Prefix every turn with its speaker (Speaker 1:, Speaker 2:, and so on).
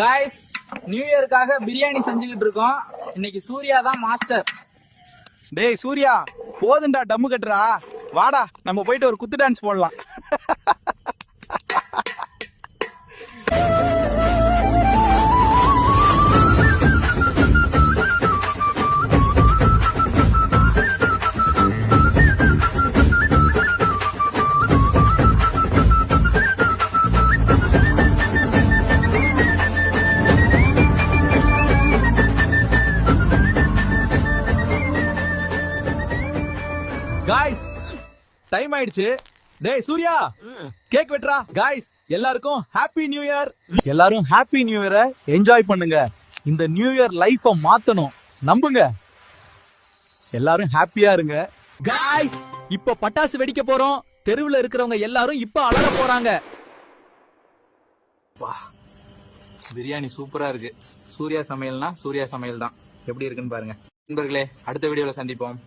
Speaker 1: Guys new இயருக்காக biryani செஞ்சுக்கிட்டு இருக்கோம். இன்னைக்கு சூர்யா தான் மாஸ்டர்
Speaker 2: டேய் சூர்யா போதுண்டா டம்மு கட்டுறா. வாடா நம்ம போயிட்டு ஒரு குத்து டான்ஸ் போடலாம். காய்ஸ் டைம் ஆயிடுச்சு. டேய் சூர்யா கேக் வெட்றா காய்ஸ் எல்லாருக்கும் ஹாப்பி நியூ இயர் எல்லாரும் ஹாப்பி நியூ இயரை என்ஜாய் பண்ணுங்க. இந்த நியூ இயர் லைஃப மாத்தணும். நம்புங்க. எல்லாரும் ஹாப்பியா இருங்க.
Speaker 3: காய்ஸ் இப்ப பட்டாசு வெடிக்க போறோம். தெருவுல இருக்கிறவங்க எல்லாரும் இப்ப அலற போறாங்க.
Speaker 1: பிரியாணி சூப்பரா இருக்கு. சூர்யா சமையல்னா சூர்யா சமையல் தான் எப்படி இருக்குன்னு பாருங்க. நண்பர்களே அடுத்த வீடியோல சந்திப்போம்.